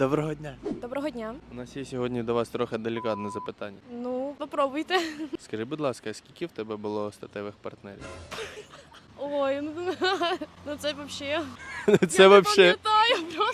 Доброго дня. Доброго дня. У нас є сьогодні до вас трохи делікатне запитання. Ну, попробуйте. Скажи, будь ласка, скільки в тебе було статевих партнерів? Ой, ну, ну це взагалі. Це я не взагалі. пам'ятаю просто.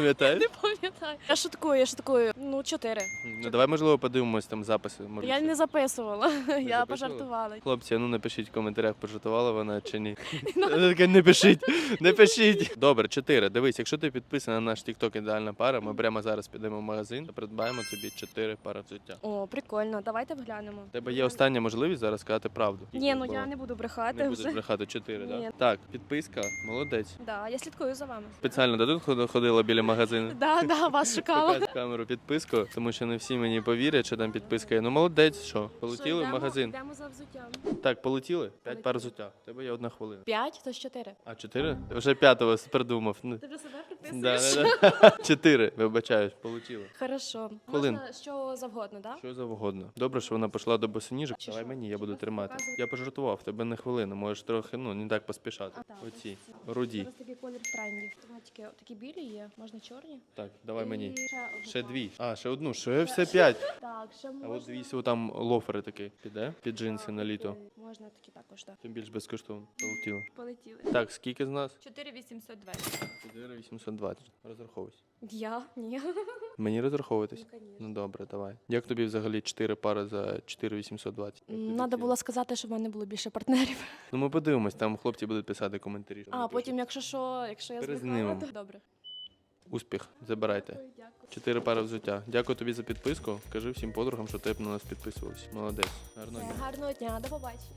Пам'ятаєш? Не пам'ятаю. Я шуткую, я шуткую. Ну, чотири. Ну давай, можливо, подивимось там записи. Може, Я не записувала. Я записувала? пожартувала. Хлопці, ну напишіть в коментарях, пожартувала вона чи ні. Вона така, Не пишіть, не пишіть. Добре, чотири. Дивись, якщо ти підписаний на наш TikTok ідеальна пара, ми прямо зараз підемо в магазин та придбаємо тобі чотири пари взуття. О, прикольно. Давайте глянемо. У тебе є остання можливість зараз сказати правду. Ні, ну я не буду брехати не будеш вже. брехати чотири, Ні. так? Так, підписка, молодець. Да, я слідкую за вами. Спеціально до тут ходила біля магазину. Да, да, вас шукала. Показуй камеру підписку, тому що не всі мені повірять, що там підписка є. Ну молодець, що полетіли в магазин. Йдемо за взуттям. Так, полетіли. П'ять Полетіли. пар взуття. У Тебе є одна хвилина. П'ять, то ж чотири. А чотири? Ти вже п'ятого придумав. Ну, Ти вже себе да, приписуєш? да, да. Чотири, вибачаюсь, полетіло. Хорошо. Хвилин. Можна що завгодно, так? Що завгодно. Добре, що вона пішла до босоніжок. Чи Давай що? мені, я Чи буду просто тримати. показувати? Я пожартував, тебе не хвилину, можеш трохи, ну, не так поспішати. А, так, Оці, руді. Зараз такий колір трендів. тренді. Тому тільки такі білі є, можна чорні. Так, давай І мені. Ще, одну Ще дві. А, ще одну, ще все п'ять. Так, ще А можна. от дві там лофери такі. Піде? Під джинси на літо. Е, Можна такі також, так. Тим більш безкоштовно. Полетіло. Полетіли. Так, скільки з нас? 4820. 4820. Розраховуйся. Я? Ні. Мені розраховуватись? Ну, конечно. Ну добре, давай. Як тобі взагалі 4 пари за 4820? Як тобі Надо ці? було сказати, щоб в мене було більше партнерів. Ну ми подивимось, там хлопці будуть писати коментарі. що А потім, якщо що, якщо я Перед збрехала, то добре. Успіх, забирайте. Чотири пари взуття. Дякую тобі за підписку. Кажи всім подругам, що ти б на нас підписувався. Молодець. Гарного дня. Гарного дня, до побачення.